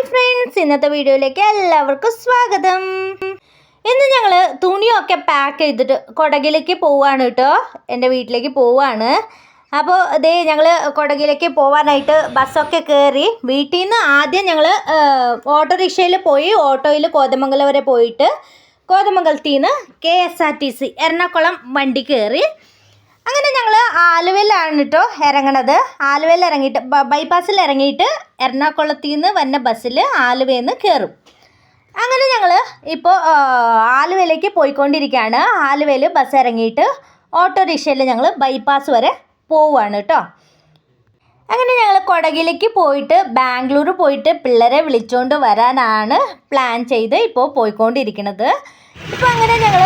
Hi friends ഇന്നത്തെ വീഡിയോയിലേക്ക് എല്ലാവർക്കും സ്വാഗതം. ഇന്ന് ഞങ്ങൾ തുണിയൊക്കെ പാക്ക് ചെയ്തിട്ട് കൊടകിലേക്ക് പോവാണ് കേട്ടോ എന്റെ വീട്ടിലേക്ക് പോവാണ്. അപ്പോൾ അതേ ഞങ്ങൾ കൊടകിലേക്ക് പോവാനായിട്ട് ബസ്സൊക്കെ കയറി വീട്ടിൽ നിന്ന് ആദ്യം ഞങ്ങൾ ഓട്ടോറിക്ഷയിൽ പോയി ഓട്ടോയിൽ കോതമംഗലം വരെ പോയിട്ട് കോതമംഗലത്തിൽ നിന്ന് K S R T C Ernakulam വണ്ടി കയറി അങ്ങനെ ഞങ്ങൾ ആലുവയിലാണ് കേട്ടോ ഇറങ്ങണത്. ആലുവയിൽ ഇറങ്ങിയിട്ട് ബൈപ്പാസിൽ ഇറങ്ങിയിട്ട് എറണാകുളത്തിൽ നിന്ന് വന്ന ബസ്സിൽ ആലുവയിൽ നിന്ന് കയറും അങ്ങനെ ഞങ്ങൾ ഇപ്പോൾ ആലുവയിലേക്ക് പോയിക്കൊണ്ടിരിക്കുകയാണ് ആലുവയിൽ ബസ് ഇറങ്ങിയിട്ട് ഓട്ടോറിക്ഷയിൽ ഞങ്ങൾ ബൈപ്പാസ് വരെ പോവുകയാണ് കേട്ടോ അങ്ങനെ ഞങ്ങൾ കൊടകിലേക്ക് പോയിട്ട് ബാംഗ്ലൂർ പോയിട്ട് പിള്ളേരെ വിളിച്ചുകൊണ്ട് വരാനാണ് പ്ലാൻ ചെയ്ത് ഇപ്പോൾ പോയിക്കൊണ്ടിരിക്കുന്നത് ഇപ്പോൾ അങ്ങനെ ഞങ്ങൾ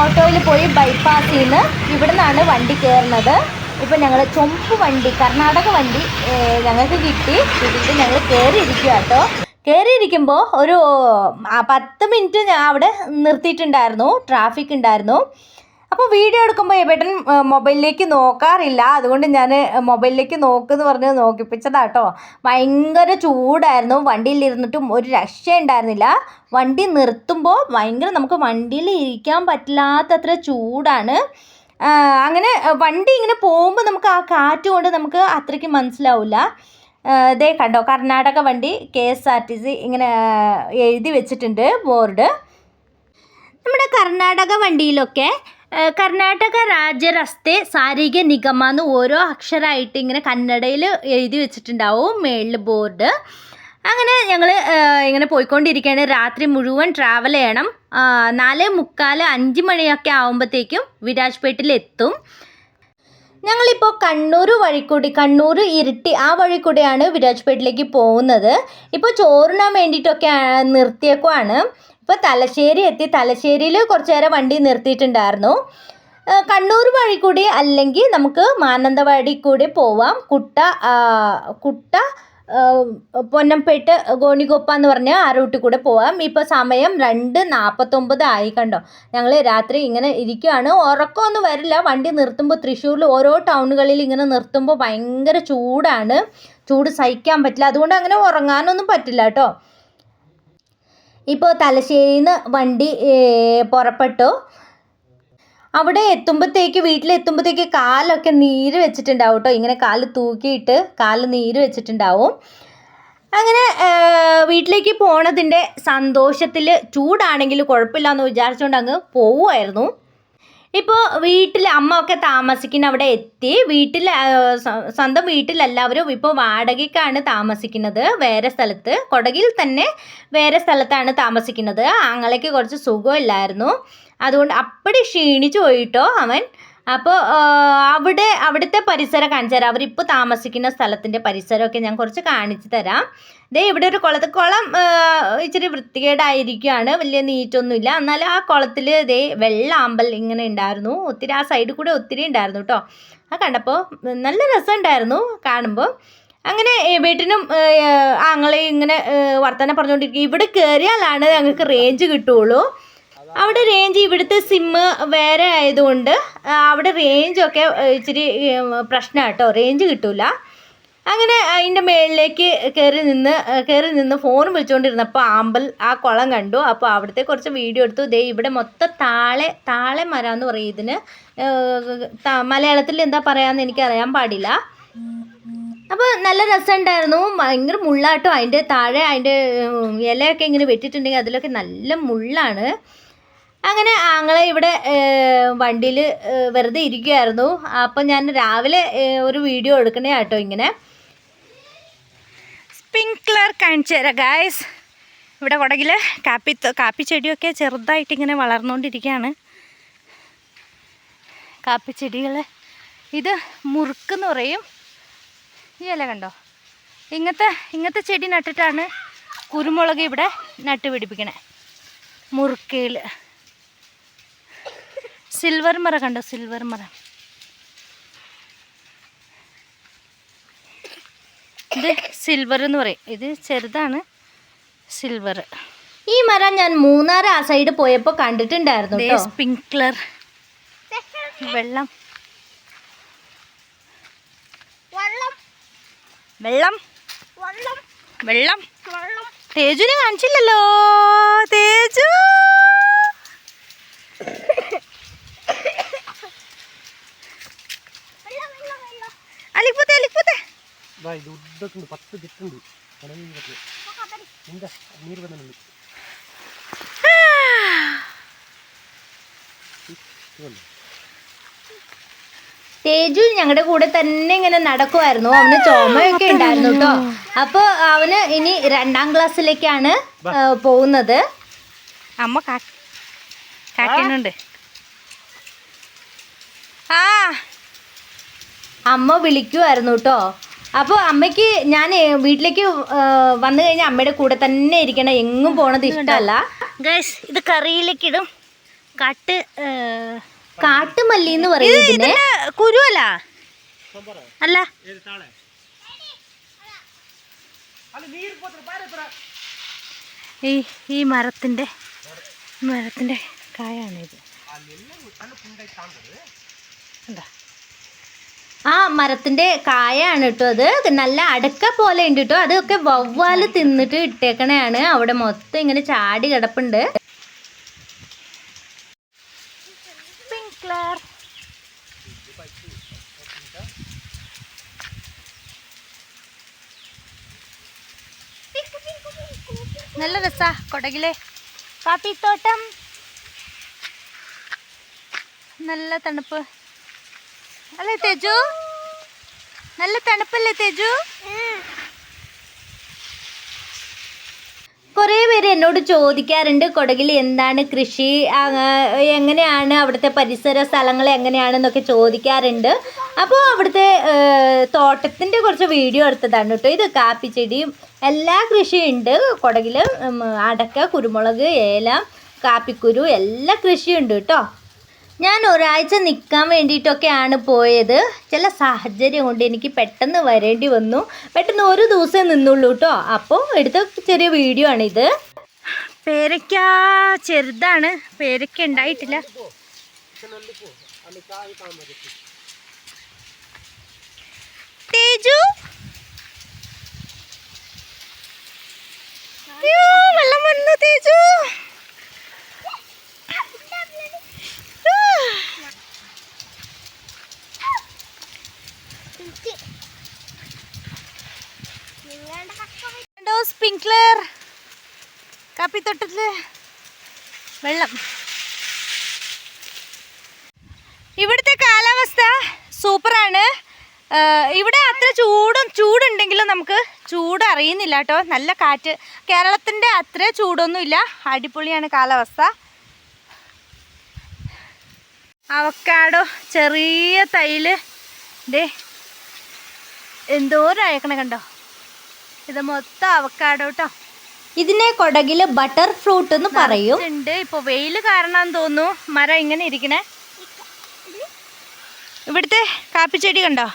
ഓട്ടോയിൽ പോയി ബൈപ്പാസിൽ നിന്ന് ഇവിടെ നിന്നാണ് വണ്ടി കയറുന്നത് ഇപ്പോൾ ഞങ്ങൾ ചൊമ്പ് വണ്ടി കർണാടക വണ്ടി ഞങ്ങൾക്ക് കിട്ടി. കിട്ടിയിട്ട് ഞങ്ങൾ കയറിയിരിക്കുക കേട്ടോ. കയറിയിരിക്കുമ്പോൾ ഒരു പത്ത് മിനിറ്റ് ഞാൻ അവിടെ നിർത്തിയിട്ടുണ്ടായിരുന്നു. ട്രാഫിക് ഉണ്ടായിരുന്നു. അപ്പോൾ വീഡിയോ എടുക്കുമ്പോൾ ഏട്ടൻ മൊബൈലിലേക്ക് നോക്കാറില്ല. അതുകൊണ്ട് ഞാൻ മൊബൈലിലേക്ക് നോക്കുമെന്ന് പറഞ്ഞ് നോക്കിപ്പിച്ചതാട്ടോ. ഭയങ്കര ചൂടായിരുന്നു. വണ്ടിയിൽ ഇരുന്നിട്ടും ഒരു രക്ഷ ഉണ്ടായിരുന്നില്ല വണ്ടി നിർത്തുമ്പോൾ ഭയങ്കര നമുക്ക് വണ്ടിയിൽ ഇരിക്കാൻ പറ്റില്ലാത്തത്ര ചൂടാണ്. അങ്ങനെ വണ്ടി ഇങ്ങനെ പോകുമ്പോൾ നമുക്ക് ആ കാറ്റ് കൊണ്ട് നമുക്ക് അത്രയ്ക്ക് മനസ്സിലാവില്ല ഇതേ കണ്ടോ കർണാടക വണ്ടി K S R T C ഇങ്ങനെ എഴുതി വെച്ചിട്ടുണ്ട് ബോർഡ്. നമ്മുടെ കർണാടക വണ്ടിയിലൊക്കെ കർണാടക രാജ്യ രസ്തെ സാരിക നിഗമ എന്ന് ഓരോ അക്ഷരമായിട്ട് ഇങ്ങനെ കന്നഡയിൽ എഴുതി വെച്ചിട്ടുണ്ടാവും മേളിൽ ബോർഡ്. അങ്ങനെ ഞങ്ങൾ ഇങ്ങനെ പോയിക്കൊണ്ടിരിക്കുകയാണ് രാത്രി മുഴുവൻ ട്രാവൽ ചെയ്യണം. നാല് മുക്കാൽ അഞ്ച് മണിയൊക്കെ ആകുമ്പോഴത്തേക്കും വിരാജ്പേട്ടിൽ എത്തും ഞങ്ങളിപ്പോൾ കണ്ണൂർ വഴിക്കൂടി കണ്ണൂർ ഇരിട്ടി ആ വഴി കൂടിയാണ് വിരാജ്പേട്ടിലേക്ക് പോകുന്നത്. ഇപ്പോൾ ചോറിനാൻ വേണ്ടിയിട്ടൊക്കെ നിർത്തിയേക്കുവാണ്. ഇപ്പോൾ തലശ്ശേരി എത്തി. തലശ്ശേരിയിൽ കുറച്ച് നേരം വണ്ടി നിർത്തിയിട്ടുണ്ടായിരുന്നു. കണ്ണൂർ വഴി കൂടി അല്ലെങ്കിൽ നമുക്ക് മാനന്തവാടി കൂടി പോവാം. കുട്ട കുട്ട പൊന്നംപേട്ട് ഗോണിഗോപ്പ എന്ന് പറഞ്ഞ ആ റൂട്ടിൽ കൂടെ പോവാം. ഇപ്പോൾ സമയം രണ്ട് നാൽപ്പത്തൊമ്പത് ആയി കണ്ടോ. ഞങ്ങൾ രാത്രി ഇങ്ങനെ ഇരിക്കുകയാണ് ഉറക്കമൊന്നും വരില്ല. വണ്ടി നിർത്തുമ്പോൾ തൃശ്ശൂരിൽ ഓരോ ടൗണുകളിൽ ഇങ്ങനെ നിർത്തുമ്പോൾ ഭയങ്കര ചൂടാണ്. ചൂട് സഹിക്കാൻ പറ്റില്ല. അതുകൊണ്ട് അങ്ങനെ ഉറങ്ങാനൊന്നും പറ്റില്ല കേട്ടോ. ഇപ്പോൾ തലശ്ശേരിയിൽ നിന്ന് വണ്ടി പുറപ്പെട്ടു. അവിടെ എത്തുമ്പോഴത്തേക്ക് വീട്ടിലെത്തുമ്പോഴത്തേക്ക് കാലൊക്കെ നീര് വെച്ചിട്ടുണ്ടാവും കേട്ടോ ഇങ്ങനെ കാൽ തൂക്കിയിട്ട് കാൽ നീര് വെച്ചിട്ടുണ്ടാവും. അങ്ങനെ വീട്ടിലേക്ക് പോണതിന്റെ സന്തോഷത്തിൽ ചൂടാണെങ്കിൽ കുഴപ്പമില്ല എന്ന് വിചാരിച്ചുകൊണ്ട് അങ്ങ് പോവുമായിരുന്നു ഇപ്പോൾ വീട്ടിൽ അമ്മ ഒക്കെ താമസിക്കുന്ന അവിടെ എത്തി വീട്ടിൽ സ്വന്തം വീട്ടിലെല്ലാവരും ഇപ്പോൾ വാടകയ്ക്കാണ് താമസിക്കുന്നത്. വേറെ സ്ഥലത്ത് കൊടകിൽ തന്നെ വേറെ സ്ഥലത്താണ് താമസിക്കുന്നത്. ആങ്ങളയ്ക്ക് കുറച്ച് സുഖമില്ലായിരുന്നു. അതുകൊണ്ട് അപ്പടി ക്ഷീണിച്ചു പോയിട്ടോ അവൻ. അപ്പോൾ അവിടെ അവിടുത്തെ പരിസരം കാണിച്ചു തരാം അവരിപ്പോൾ താമസിക്കുന്ന സ്ഥലത്തിന്റെ പരിസരമൊക്കെ ഞാൻ കുറച്ച് കാണിച്ചു തരാം ദേ ഇവിടെ ഒരു കുളത്ത് കുളം ഇച്ചിരി വൃത്തികേടായിരിക്കുകയാണ്. വലിയ നീറ്റൊന്നുമില്ല. എന്നാൽ ആ കുളത്തിൽ ദേ വെള്ളാമ്പൽ ഇങ്ങനെ ഉണ്ടായിരുന്നു. ഒത്തിരി ആ സൈഡിൽ കൂടെ ഒത്തിരി ഉണ്ടായിരുന്നു കേട്ടോ ആ കണ്ടപ്പോൾ നല്ല രസമുണ്ടായിരുന്നു കാണുമ്പോൾ അങ്ങനെ വീട്ടിനും ആങ്ങളെ ഇങ്ങനെ വർത്തമാനം പറഞ്ഞുകൊണ്ടിരിക്കും. ഇവിടെ കയറിയാലാണ് ഞങ്ങൾക്ക് റേഞ്ച് കിട്ടുള്ളൂ അവിടെ റേഞ്ച് ഇവിടുത്തെ സിമ്മ് വേറെ ആയതുകൊണ്ട് അവിടെ റേഞ്ചൊക്കെ ഇച്ചിരി പ്രശ്നമാണ് കേട്ടോ റേഞ്ച് കിട്ടൂല. അങ്ങനെ അതിന്റെ മേളിലേക്ക് കയറി നിന്ന് കയറി നിന്ന് ഫോൺ വിളിച്ചുകൊണ്ടിരുന്നപ്പോൾ ആമ്പൽ ആ കുളം കണ്ടു. അപ്പോൾ അവിടുത്തെ കുറച്ച് വീഡിയോ എടുത്തു. ദേ ഇവിടെ മൊത്തം താളെ താളെ മരം എന്ന് പറയും ഇതിന്. മലയാളത്തിൽ എന്താ പറയാന്ന് എനിക്കറിയാൻ പാടില്ല. അപ്പോൾ നല്ല രസമുണ്ടായിരുന്നു ഭയങ്കര മുള്ളാട്ടോ. അതിന്റെ താഴെ അതിന്റെ ഇലയൊക്കെ ഇങ്ങനെ വെട്ടിയിട്ടുണ്ടെങ്കിൽ അതിലൊക്കെ നല്ല മുള്ളാണ്. അങ്ങനെ ആങ്ങളെ ഇവിടെ വണ്ടിയിൽ വെറുതെ ഇരിക്കുമായിരുന്നു അപ്പം ഞാൻ രാവിലെ ഒരു വീഡിയോ എടുക്കണേ കേട്ടോ ഇങ്ങനെ. സ്പ്രിങ്ക്ലർ കാണിച്ചു തരാം ഗായ്സ് ഇവിടെ കുടകിൽ കാപ്പി കാപ്പി ചെടിയൊക്കെ ചെറുതായിട്ട് ഇങ്ങനെ വളർന്നുകൊണ്ടിരിക്കുകയാണ്. കാപ്പി ചെടികൾ ഇത് മുറുക്കെന്ന് പറയും. ഈ ഇല കണ്ടോ? ഇങ്ങനത്തെ ഇങ്ങനത്തെ ചെടി നട്ടിട്ടാണ് കുരുമുളക് ഇവിടെ നട്ട് പിടിപ്പിക്കണേ മുറുക്കയിൽ സിൽവർ മറ കണ്ടോ? സിൽവർ മറ ഇത് സിൽവർ എന്ന് പറയും. ഇത് ചെറുതാണ് സിൽവർ ഈ മരം ഞാൻ മൂന്നാർ ആ സൈഡ് പോയപ്പോൾ കണ്ടിട്ടുണ്ടായിരുന്നു സ്പ്രിങ്ക്ലർ വെള്ളം. വെള്ളം. വെള്ളം. വെള്ളം. തേജുനെ കാണിച്ചില്ലല്ലോ. തേജു ഇത് ഉദ്ദത്തുണ്ട് പത്ത് കടലിൽ എന്താ? നീര് വന്നുണ്ട് തേജു ഞങ്ങളുടെ കൂടെ തന്നെ ഇങ്ങനെ നടക്കുമായിരുന്നു അവന് ചുമയൊക്കെ ഉണ്ടായിരുന്നു കേട്ടോ അപ്പൊ അവന് ഇനി രണ്ടാം ക്ലാസ്സിലേക്കാണ് പോകുന്നത്. അമ്മ കാക്കുന്നുണ്ട് ആ. അമ്മ വിളിക്കുമായിരുന്നു കേട്ടോ അപ്പോൾ അമ്മയ്ക്ക് ഞാൻ വീട്ടിലേക്ക് വന്നു കഴിഞ്ഞാൽ അമ്മയുടെ കൂടെ തന്നെ ഇരിക്കണം. എങ്ങും പോണത് ഇഷ്ടമല്ല. ഗൈസ് ഇത് കറിയിലേക്ക് ഇടും. കാട്ട് കാട്ടുമല്ലി എന്ന് പറയുന്നത് ഇതിനെ. കുരുവല്ല? അല്ല. ഈ ഈ മരത്തിന്റെ മരത്തിന്റെ കായാണ് ഇത്. എന്താ? ആ മരത്തിന്റെ കായാണ് കേട്ടോ അത്. നല്ല അടക്ക പോലെ ഉണ്ട് കേട്ടോ അതൊക്കെ വവ്വാൽ തിന്നിട്ട് ഇട്ടേക്കണയാണ്. അവിടെ മൊത്തം ഇങ്ങനെ ചാടി കിടപ്പുണ്ട്. നല്ല രസാ കൊടകിലെ. കാപ്പിത്തോട്ടം. നല്ല തണുപ്പ്. അല്ലേ തേജു? നല്ല തണുപ്പല്ലേ തേജു? കുറേ പേര് എന്നോട് ചോദിക്കാറുണ്ട് കൊടകിൽ എന്താണ് കൃഷി? എങ്ങനെയാണ് അവിടുത്തെ പരിസര സ്ഥലങ്ങൾ എങ്ങനെയാണെന്നൊക്കെ ചോദിക്കാറുണ്ട്. അപ്പോൾ അവിടുത്തെ തോട്ടത്തിന്റെ കുറച്ച് വീഡിയോ എടുത്തതാണ് കേട്ടോ. ഇത് കാപ്പി ചെടിയും എല്ലാ കൃഷിയും ഉണ്ട്. കൊടകിൽ അടക്ക കുരുമുളക് ഏലം കാപ്പിക്കുരു എല്ലാ കൃഷിയും ഉണ്ട് കേട്ടോ. ഞാൻ ഒരാഴ്ച നിൽക്കാൻ വേണ്ടിയിട്ടൊക്കെയാണ് പോയത്. ചില സാഹചര്യം കൊണ്ട് എനിക്ക് പെട്ടെന്ന് വരേണ്ടി വന്നു. പെട്ടെന്ന് ഒരു ദിവസം നിന്നുള്ളൂ കേട്ടോ അപ്പോൾ എടുത്ത ചെറിയ വീഡിയോ ആണിത്. പേരയ്ക്ക ചെറുതാണ്. പേരയ്ക്ക ഉണ്ടായിട്ടില്ല. തേജു? വെള്ളം വന്നു തേജു. കണ്ടോ കാപ്പി കാപ്പിത്തോട്ടത്തിൽ വെള്ളം. ഇവിടുത്തെ കാലാവസ്ഥ സൂപ്പറാണ്. ഇവിടെ അത്ര ചൂടും ചൂടുണ്ടെങ്കിലും നമുക്ക് ചൂട് അറിയുന്നില്ല കേട്ടോ. നല്ല കാറ്റ്. കേരളത്തിന്റെ അത്ര ചൂടൊന്നുമില്ല. അടിപൊളിയാണ് കാലാവസ്ഥ. അവക്കാടോ ചെറിയ തൈൽ. ദേ അയക്കണേ കണ്ടോ? ഇത് മൊത്തം അവക്കാടോ കേട്ടോ ഇതിനെ കൊടകിൽ ബട്ടർ ഫ്രൂട്ട് എന്ന് പറയും. ഉണ്ട് ഇപ്പൊ വെയിൽ കാരണം തോന്നുന്നു. മരം ഇങ്ങനെ ഇരിക്കണേ. ഇവിടുത്തെ കാപ്പിച്ചെടി കണ്ടോ?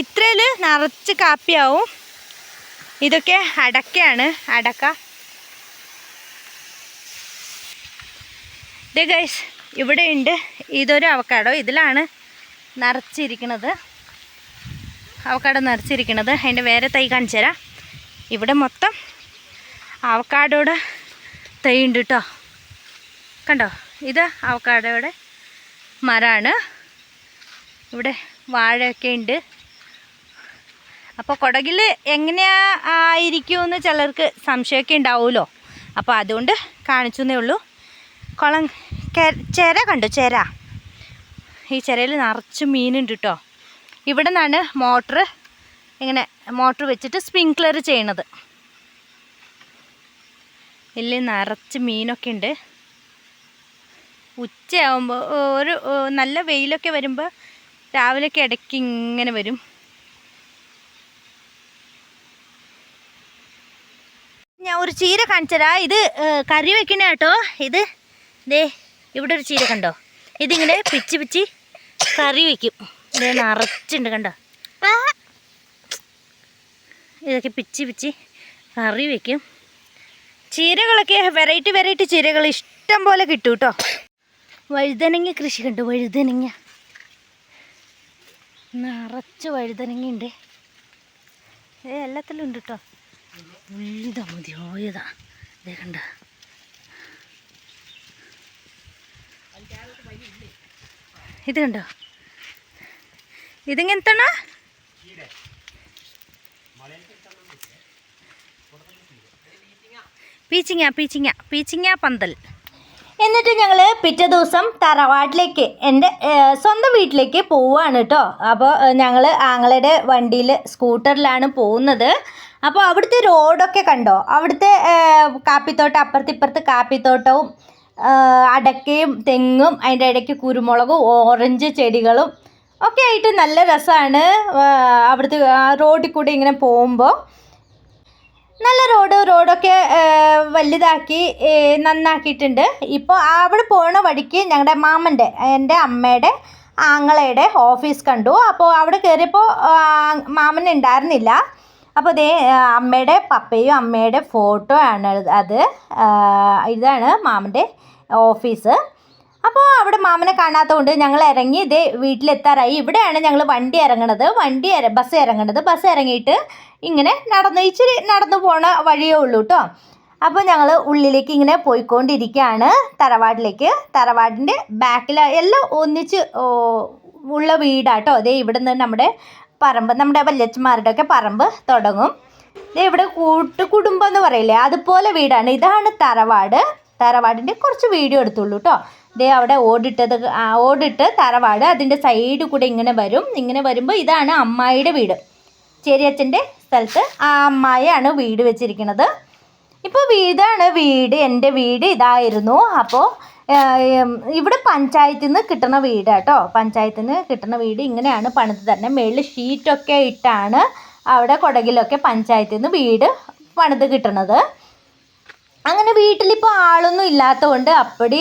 ഇത്രയിൽ നിറച്ച് കാപ്പിയാവും. ഇതൊക്കെ അടക്കയാണ്. അടക്ക. ഇത് ഗൈസ് ഇവിടെ ഉണ്ട് ഇതൊരു അവക്കാടോ. ഇതിലാണ് നിറച്ചിരിക്കണത്. അവക്കാടോ നിറച്ചിരിക്കണത്. അതിന്റെ വേറെ തൈ കാണിച്ചു തരാം ഇവിടെ മൊത്തം അവക്കാടോടെ തൈ ഉണ്ട് കേട്ടോ കണ്ടോ? ഇത് അവക്കാടോയുടെ മരമാണ് ഇവിടെ വാഴയൊക്കെ ഉണ്ട്. അപ്പോൾ കുടകിൽ എങ്ങനെയാ ആയിരിക്കുമെന്ന് ചിലർക്ക് സംശയമൊക്കെ ഉണ്ടാവുമല്ലോ. അപ്പോൾ അതുകൊണ്ട് കാണിച്ചു എന്നേ ഉള്ളൂ. കുളം ചേര കണ്ടു? ചെര. ഈ ചിരയിൽ നിറച്ച് മീനുണ്ട് കേട്ടോ ഇവിടെ നിന്നാണ് മോട്ടർ ഇങ്ങനെ മോട്ടർ വെച്ചിട്ട് സ്പ്രിങ്ക്ലർ ചെയ്യണത്. വലിയ നിറച്ച് മീനൊക്കെ ഉണ്ട്. ഉച്ചയാകുമ്പോൾ ഒരു നല്ല വെയിലൊക്കെ വരുമ്പോൾ രാവിലെയൊക്കെ ഇടയ്ക്ക് ഇങ്ങനെ വരും. ഞാൻ ഒരു ചീര കാണിച്ചരാ. ഇത് കറി വെക്കണ കേട്ടോ. ഇത് ദേ ഇവിടെ ഒരു ചീര കണ്ടോ? ഇതിങ്ങനെ പിച്ചി പിച്ചി കറി വെക്കും. ഇത് നിറച്ചുണ്ട് കണ്ടോ? ഇതൊക്കെ പിച്ചി പിച്ചി കറി വെക്കും. ചീരകളൊക്കെ വെറൈറ്റി വെറൈറ്റി ചീരകൾ ഇഷ്ടം പോലെ കിട്ടും കേട്ടോ വഴുതനങ്ങ കൃഷി കണ്ടു? വഴുതനങ്ങ. നിറച്ച് വഴുതനങ്ങ ഉണ്ട് ഏ എല്ലാത്തിലും ഉണ്ട് കേട്ടോ ഉള്ളിതാ മതിയോയതാ ഇതേ കണ്ട. ഇത് കണ്ടോ? ഇതിങ്ങനത്താണ് പീച്ചിങ്ങ പീച്ചിങ്ങ പീച്ചിങ്ങ പന്തൽ. എന്നിട്ട് ഞങ്ങൾ പിറ്റേ ദിവസം തറവാട്ടിലേക്ക് എന്റെ സ്വന്തം വീട്ടിലേക്ക് പോവുകയാണ് കേട്ടോ അപ്പോൾ ഞങ്ങൾ ആങ്ങളുടെ വണ്ടിയിൽ സ്കൂട്ടറിലാണ് പോകുന്നത്. അപ്പോൾ അവിടുത്തെ റോഡൊക്കെ കണ്ടോ? അവിടുത്തെ കാപ്പിത്തോട്ടം അപ്പുറത്ത് ഇപ്പുറത്ത് കാപ്പിത്തോട്ടവും അടക്കയും തെങ്ങും അതിന്റെ ഇടയ്ക്ക് കുരുമുളകും ഓറഞ്ച് ചെടികളും ഒക്കെ ആയിട്ട് നല്ല രസമാണ് അവിടുത്തെ റോഡിൽ കൂടി ഇങ്ങനെ പോകുമ്പോൾ നല്ല റോഡ് റോഡൊക്കെ വലുതാക്കി നന്നാക്കിയിട്ടുണ്ട്. ഇപ്പോൾ അവിടെ പോണ വഴിക്ക് ഞങ്ങളുടെ മാമന്റെ എന്റെ അമ്മയുടെ ആങ്ങളയുടെ ഓഫീസ് കണ്ടു. അപ്പോൾ അവിടെ കയറിയപ്പോൾ മാമൻ ഉണ്ടായിരുന്നില്ല അപ്പോൾ ദേ അമ്മയുടെ പപ്പയും അമ്മയുടെ ഫോട്ടോ ആണ് അത് ഇതാണ് മാമന്റെ ഓഫീസ് അപ്പോൾ അവിടെ മാമനെ കാണാത്തതുകൊണ്ട് ഞങ്ങൾ ഇറങ്ങി ഇതേ വീട്ടിലെത്താറായി. ഇവിടെയാണ് ഞങ്ങൾ വണ്ടി ഇറങ്ങണത് വണ്ടി ബസ് ഇറങ്ങണത് ബസ് ഇറങ്ങിയിട്ട് ഇങ്ങനെ നടന്ന് ഇച്ചിരി നടന്നു പോണ വഴിയേ ഉള്ളൂ കേട്ടോ അപ്പോൾ ഞങ്ങൾ ഉള്ളിലേക്ക് ഇങ്ങനെ പോയിക്കൊണ്ടിരിക്കുകയാണ് തറവാട്ടിലേക്ക് തറവാടിന്റെ ബാക്കിൽ എല്ലാം ഒന്നിച്ച് ഉള്ള വീടാട്ടോ അതേ ഇവിടെ നിന്ന് നമ്മുടെ പറമ്പ് നമ്മുടെ വല്യച്ഛന്മാരുടെ ഒക്കെ പറമ്പ് തുടങ്ങും. ഇതേ ഇവിടെ കൂട്ടുകുടുംബം എന്ന് പറയില്ലേ? അതുപോലെ വീടാണ്. ഇതാണ് തറവാട്. തറവാടിന്റെ കുറച്ച് വീഡിയോ എടുത്തുള്ളൂ കേട്ടോ ദേ അവിടെ ഓടിട്ടത് ഓടിട്ട് തറവാട് അതിന്റെ സൈഡ് കൂടെ ഇങ്ങനെ വരും. ഇങ്ങനെ വരുമ്പോൾ ഇതാണ് അമ്മായിയുടെ വീട്. ചേരിയച്ഛന്റെ സ്ഥലത്ത് ആ അമ്മായിയാണ് വീട് വെച്ചിരിക്കുന്നത്. ഇപ്പോൾ ഇതാണ് വീട് എന്റെ വീട് ഇതായിരുന്നു. അപ്പോൾ ഇവിടെ പഞ്ചായത്തിൽ നിന്ന് കിട്ടുന്ന വീട് കേട്ടോ പഞ്ചായത്തിൽ നിന്ന് കിട്ടുന്ന വീട് ഇങ്ങനെയാണ് പണിത് തന്നെ മേളിൽ ഷീറ്റൊക്കെ ഇട്ടാണ് അവിടെ കുടകിലൊക്കെ പഞ്ചായത്തിൽ നിന്ന് വീട് പണിത് കിട്ടണത്. അങ്ങനെ വീട്ടിലിപ്പോൾ ആളൊന്നും ഇല്ലാത്തതുകൊണ്ട് അപ്പടി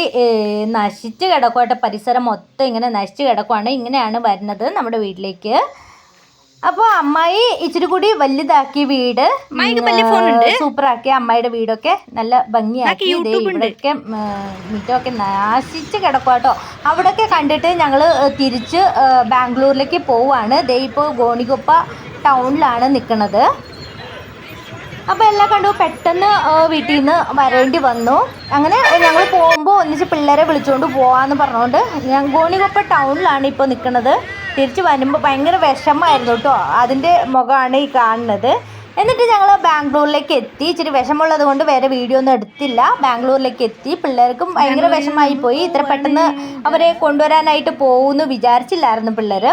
നശിച്ച് കിടക്കുവാട്ടെ പരിസരം മൊത്തം ഇങ്ങനെ നശിച്ച് കിടക്കുവാണ്. ഇങ്ങനെയാണ് വരുന്നത് നമ്മുടെ വീട്ടിലേക്ക്. അപ്പോൾ അമ്മായി ഇച്ചിരി കൂടി വലുതാക്കി വീട്. സൂപ്പറാക്കി അമ്മായിയുടെ വീടൊക്കെ നല്ല ഭംഗിയാക്കി. ഇവിടെയൊക്കെ മിറ്റമൊക്കെ നാശിച്ച് കിടക്കുവാട്ടോ അവിടെയൊക്കെ കണ്ടിട്ട് ഞങ്ങൾ തിരിച്ച് ബാംഗ്ലൂരിലേക്ക് പോവാണ്. ദേ ഇപ്പോൾ ഗോണികൊപ്പ ടൗണിലാണ് നിൽക്കുന്നത് അപ്പോൾ എല്ലാം കണ്ടു. പെട്ടെന്ന് വീട്ടിൽ നിന്ന് വരേണ്ടി വന്നു. അങ്ങനെ ഞങ്ങൾ പോകുമ്പോൾ ഒന്നിച്ച് പിള്ളേരെ വിളിച്ചുകൊണ്ട് പോവാന്ന് പറഞ്ഞുകൊണ്ട് ഞാൻ ഗോണികൊപ്പ ടൗണിലാണ് ഇപ്പോൾ നിൽക്കുന്നത് തിരിച്ച് വരുമ്പോൾ ഭയങ്കര വിഷമമായിരുന്നു കേട്ടോ അതിന്റെ മുഖമാണ് ഈ കാണുന്നത്. എന്നിട്ട് ഞങ്ങൾ ബാംഗ്ലൂരിലേക്ക് എത്തി. ഇച്ചിരി വിഷമമുള്ളത് കൊണ്ട് വേറെ വീഡിയോ ഒന്നും എടുത്തില്ല. ബാംഗ്ലൂരിലേക്ക് എത്തി. പിള്ളേർക്കും ഭയങ്കര വിഷമമായി പോയി. ഇത്ര പെട്ടെന്ന് അവരെ കൊണ്ടുവരാനായിട്ട് പോകുമെന്ന് വിചാരിച്ചില്ലായിരുന്നു പിള്ളേർ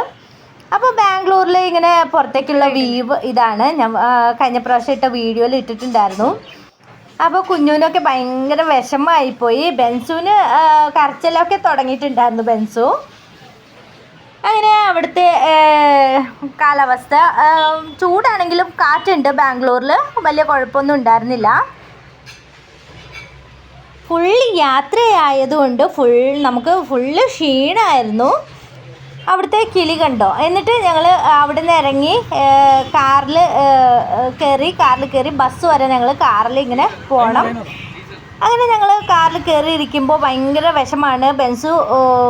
അപ്പോൾ ബാംഗ്ലൂരിൽ ഇങ്ങനെ പുറത്തേക്കുള്ള വീവ് ഇതാണ്. ഞാൻ കഴിഞ്ഞ പ്രാവശ്യം ഇട്ട വീഡിയോയിൽ ഇട്ടിട്ടുണ്ടായിരുന്നു. അപ്പോൾ കുഞ്ഞുവിനൊക്കെ ഭയങ്കര വിഷമമായിപ്പോയി. ബെൻസുവിന് കരച്ചിലൊക്കെ തുടങ്ങിയിട്ടുണ്ടായിരുന്നു ബെൻസു. അങ്ങനെ അവിടുത്തെ കാലാവസ്ഥ ചൂടാണെങ്കിലും കാറ്റുണ്ട് ബാംഗ്ലൂരിൽ വലിയ കുഴപ്പമൊന്നും ഉണ്ടായിരുന്നില്ല. ഫുൾ യാത്രയായതുകൊണ്ട് ഫുൾ നമുക്ക് ഫുള്ള് ക്ഷീണമായിരുന്നു അവിടുത്തെ കിളി കണ്ടോ? എന്നിട്ട് ഞങ്ങൾ അവിടെ നിന്ന് ഇറങ്ങി കാറിൽ കയറി കാറിൽ കയറി ബസ് വരെ ഞങ്ങൾ കാറിൽ ഇങ്ങനെ പോകണം അങ്ങനെ ഞങ്ങൾ കാറിൽ കയറി ഇരിക്കുമ്പോൾ ഭയങ്കര വിഷമാണ്. ബെൻസു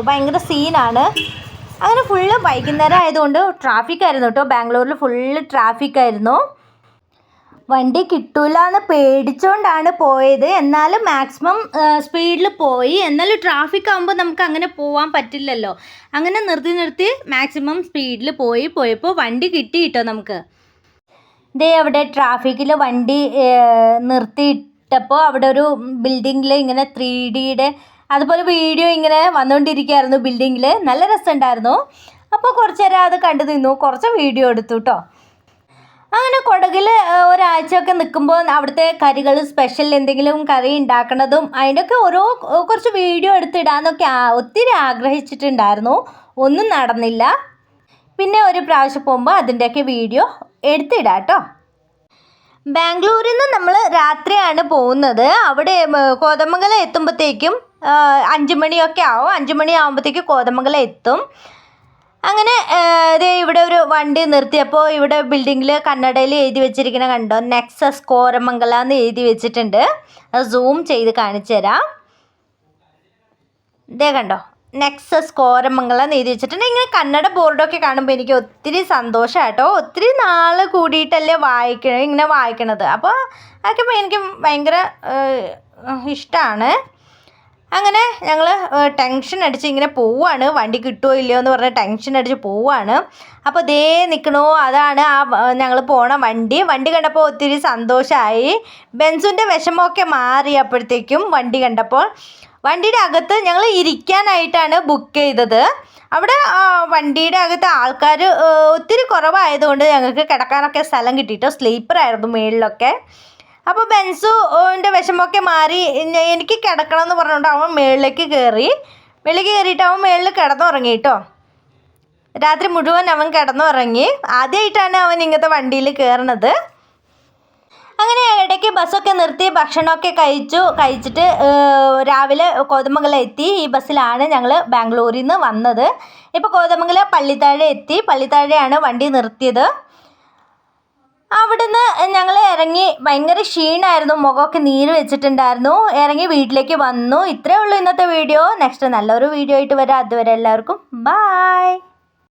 ഭയങ്കര സീനാണ്. അങ്ങനെ ഫുള്ള് വൈകുന്നേരം ആയതുകൊണ്ട് ട്രാഫിക് ആയിരുന്നു കേട്ടോ. ബാംഗ്ലൂരിൽ ഫുള്ള് ട്രാഫിക് ആയിരുന്നു. വണ്ടി കിട്ടൂല എന്ന് പേടിച്ചുകൊണ്ടാണ് പോയത്. എന്നാലും മാക്സിമം സ്പീഡിൽ പോയി. എന്നാലും ട്രാഫിക് ആകുമ്പോൾ നമുക്ക് അങ്ങനെ പോകാൻ പറ്റില്ലല്ലോ. അങ്ങനെ നിർത്തി നിർത്തി മാക്സിമം സ്പീഡിൽ പോയി. പോയപ്പോൾ വണ്ടി കിട്ടി കിട്ടോ നമുക്ക്. ഇതേ അവിടെ ട്രാഫിക്കിൽ വണ്ടി നിർത്തിയിട്ടപ്പോൾ അവിടെ ഒരു ബിൽഡിങ്ങിൽ ഇങ്ങനെ ത്രീ ഡിയുടെ അതുപോലെ വീഡിയോ ഇങ്ങനെ വന്നുകൊണ്ടിരിക്കുകയായിരുന്നു ബിൽഡിങ്ങിൽ നല്ല രസമുണ്ടായിരുന്നു അപ്പോൾ കുറച്ച് നേരം അത് കണ്ടു നിന്നു. കുറച്ച് വീഡിയോ എടുത്തു കേട്ടോ അങ്ങനെ കുടകിൽ ഒരാഴ്ചയൊക്കെ നിൽക്കുമ്പോൾ അവിടുത്തെ കറികൾ സ്പെഷ്യൽ എന്തെങ്കിലും കറി ഉണ്ടാക്കണതും അതിന്റെയൊക്കെ ഓരോ കുറച്ച് വീഡിയോ എടുത്തിടാന്നൊക്കെ ഒത്തിരി ആഗ്രഹിച്ചിട്ടുണ്ടായിരുന്നു. ഒന്നും നടന്നില്ല. പിന്നെ ഒരു പ്രാവശ്യം പോകുമ്പോൾ അതിന്റെയൊക്കെ വീഡിയോ എടുത്തിടാം കേട്ടോ ബാംഗ്ലൂരിൽ നിന്ന് നമ്മൾ രാത്രിയാണ് പോകുന്നത്. അവിടെ കോതമംഗലം എത്തുമ്പോഴത്തേക്കും അഞ്ച് മണിയൊക്കെ ആവും. അഞ്ച് മണി കോതമംഗലം എത്തും. ഇവിടെ ഒരു വണ്ടി നിർത്തിയപ്പോൾ ഇവിടെ ബിൽഡിങ്ങിൽ കന്നഡയിൽ എഴുതി വെച്ചിരിക്കുന്ന കണ്ടോ? നെക്സസ് കോരമംഗല എന്ന് എഴുതി വെച്ചിട്ടുണ്ട്. അത് സൂം ചെയ്ത് കാണിച്ചു തരാം. ഇതേ കണ്ടോ? നെക്സസ് കോരമംഗല എന്ന് എഴുതി വെച്ചിട്ടുണ്ട്. ഇങ്ങനെ കന്നഡ ബോർഡൊക്കെ കാണുമ്പോൾ എനിക്ക് ഒത്തിരി സന്തോഷം കേട്ടോ ഒത്തിരി നാൾ കൂടിയിട്ടല്ലേ വായിക്കണ ഇങ്ങനെ വായിക്കണത്. അപ്പോൾ അതൊക്കെ എനിക്ക് ഭയങ്കര ഇഷ്ടമാണ് അങ്ങനെ ഞങ്ങൾ ടെൻഷൻ അടിച്ച് ഇങ്ങനെ പോവാണ്. വണ്ടി കിട്ടുമോ ഇല്ലയോ എന്ന് പറഞ്ഞ് ടെൻഷൻ അടിച്ച് പോവാണ്. അപ്പോൾ ദേ നിൽക്കണോ അതാണ് ആ ഞങ്ങൾ പോണ വണ്ടി. വണ്ടി കണ്ടപ്പോൾ ഒത്തിരി സന്തോഷമായി ബെൻസുന്റെ വിഷമമൊക്കെ മാറി അപ്പോഴത്തേക്കും വണ്ടി കണ്ടപ്പോൾ. വണ്ടിയുടെ അകത്ത് ഞങ്ങൾ ഇരിക്കാനായിട്ടാണ് ബുക്ക് ചെയ്തത്. അവിടെ വണ്ടിയുടെ അകത്ത് ആൾക്കാർ ഒത്തിരി കുറവായതുകൊണ്ട് ഞങ്ങൾക്ക് കിടക്കാനൊക്കെ സ്ഥലം കിട്ടിയിട്ട് സ്ലീപ്പറായിരുന്നു മേളിലൊക്കെ. അപ്പോൾ ബെൻസുന്റെ വിഷമമൊക്കെ മാറി. എനിക്ക് കിടക്കണം എന്ന് പറഞ്ഞുകൊണ്ട് അവൻ മേളിലേക്ക് കയറി വെളിക്ക് കയറിയിട്ട് അവൻ മേളിൽ കിടന്നുറങ്ങി കേട്ടോ രാത്രി മുഴുവൻ അവൻ കിടന്നുറങ്ങി. ആദ്യമായിട്ടാണ് അവൻ ഇങ്ങനത്തെ വണ്ടിയിൽ കയറണത്. അങ്ങനെ ഇടയ്ക്ക് ബസ്സൊക്കെ നിർത്തി ഭക്ഷണമൊക്കെ കഴിച്ചു. കഴിച്ചിട്ട് രാവിലെ കോതമംഗലം എത്തി. ഈ ബസ്സിലാണ് ഞങ്ങൾ ബാംഗ്ലൂരിൽ നിന്ന് വന്നത്. ഇപ്പോൾ കോതമംഗലം പള്ളിത്താഴെ എത്തി. പള്ളിത്താഴെയാണ് വണ്ടി നിർത്തിയത്. അവിടുന്ന് ഞങ്ങൾ ഇറങ്ങി ഭയങ്കര ക്ഷീണമായിരുന്നു മുഖമൊക്കെ നീര് വെച്ചിട്ടുണ്ടായിരുന്നു. ഇറങ്ങി വീട്ടിലേക്ക് വന്നു. ഇത്രയേ ഉള്ളൂ ഇന്നത്തെ വീഡിയോ. നെക്സ്റ്റ് നല്ലൊരു വീഡിയോ ആയിട്ട് വരാം. അതുവരെ എല്ലാവർക്കും ബായ്